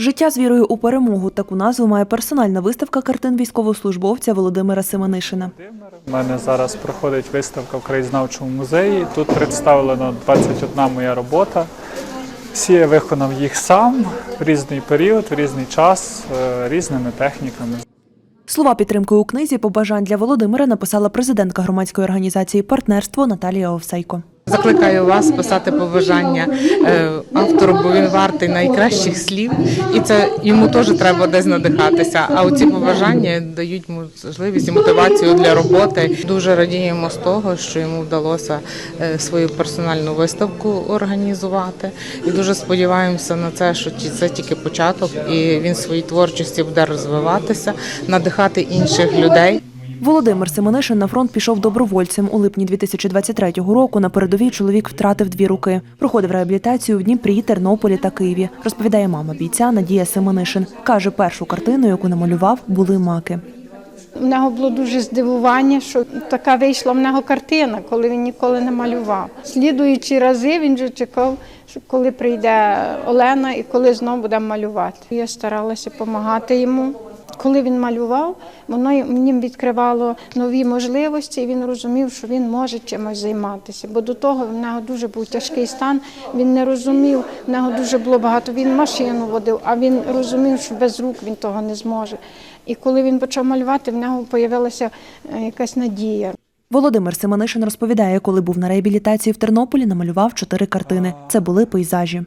Життя з вірою у перемогу таку назву має персональна виставка картин військовослужбовця Володимира Семенишина. У мене зараз проходить виставка в краєзнавчому музеї. Тут представлено 21 моя робота. Всі я виконав їх сам в різний період, в різний час, е, різними техніками. Слова підтримки у книзі побажань для Володимира написала президентка громадської організації Партнерство Наталія Овсейко. Закликаю вас писати побажання е, автору, бо він вартий найкращих слів, і це йому теж треба десь надихатися. А оці побажання дають можливість і мотивацію для роботи. Дуже радіємо з того, що йому вдалося е, свою персональну виставку організувати. І дуже сподіваємося на це, що це тільки початок, і він своїй творчості буде розвиватися, надихати інших людей. Володимир Семенишин на фронт пішов добровольцем. У липні 2023 року на передовій чоловік втратив дві руки. Проходив реабілітацію в Дніпрі, Тернополі та Києві. Розповідає мама бійця Надія Семенишин. Каже, першу картину, яку намалював, були маки. У нього було дуже здивування, що така вийшла в нього картина, коли він ніколи не малював. Слідуючі рази він вже чекав, що коли прийде Олена і коли знову буде малювати. Я старалася допомагати йому. Коли він малював, воно мені відкривало нові можливості, і він розумів, що він може чимось займатися. Бо до того в нього дуже був тяжкий стан. Він не розумів, в нього дуже було багато. Він машину водив, а він розумів, що без рук він того не зможе. І коли він почав малювати, в нього з'явилася е, якась надія. Володимир Семенишин розповідає, коли був на реабілітації в Тернополі, намалював чотири картини. Це були пейзажі.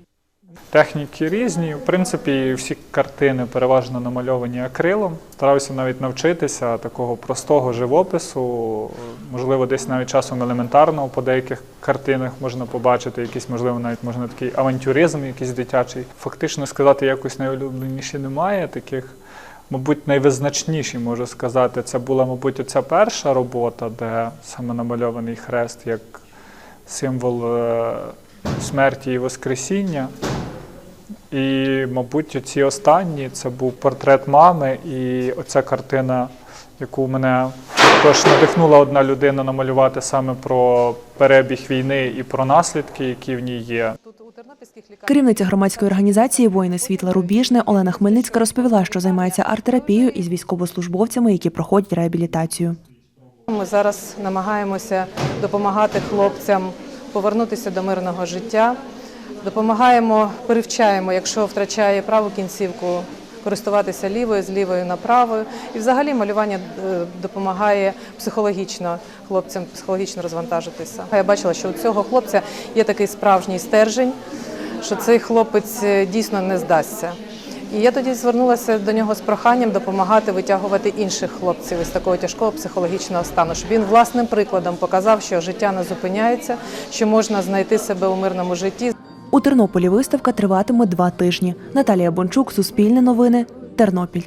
Техніки різні. В принципі, всі картини переважно намальовані акрилом. Старався навіть навчитися такого простого живопису. Можливо, десь навіть часом елементарного по деяких картинах можна побачити якийсь, можливо, навіть можна такий авантюризм, якийсь дитячий. Фактично сказати, якось найулюбленіші немає таких. Мабуть, найвизначніші можу сказати. Це була, мабуть, оця перша робота, де саме намальований хрест як символ е, смерті і Воскресіння. І, мабуть, ці останні це був портрет мами, і оця картина, яку мене також надихнула одна людина намалювати саме про перебіг війни і про наслідки, які в ній є. Керівниця громадської організації Воїни світла Рубіжне Олена Хмельницька розповіла, що займається арт-терапією із військовослужбовцями, які проходять реабілітацію. Ми зараз намагаємося допомагати хлопцям повернутися до мирного життя. Допомагаємо, перевчаємо, якщо втрачає праву кінцівку, користуватися лівою, з лівою на правою. І взагалі малювання е, допомагає психологічно хлопцям психологічно розвантажитися. Я бачила, що у цього хлопця є такий справжній стержень, що цей хлопець е, дійсно не здасться. І я тоді звернулася до нього з проханням допомагати витягувати інших хлопців із такого тяжкого психологічного стану, щоб він власним прикладом показав, що життя не зупиняється, що можна знайти себе у мирному житті. У Тернополі виставка триватиме два тижні. Наталія Бончук, Суспільне новини, Тернопіль.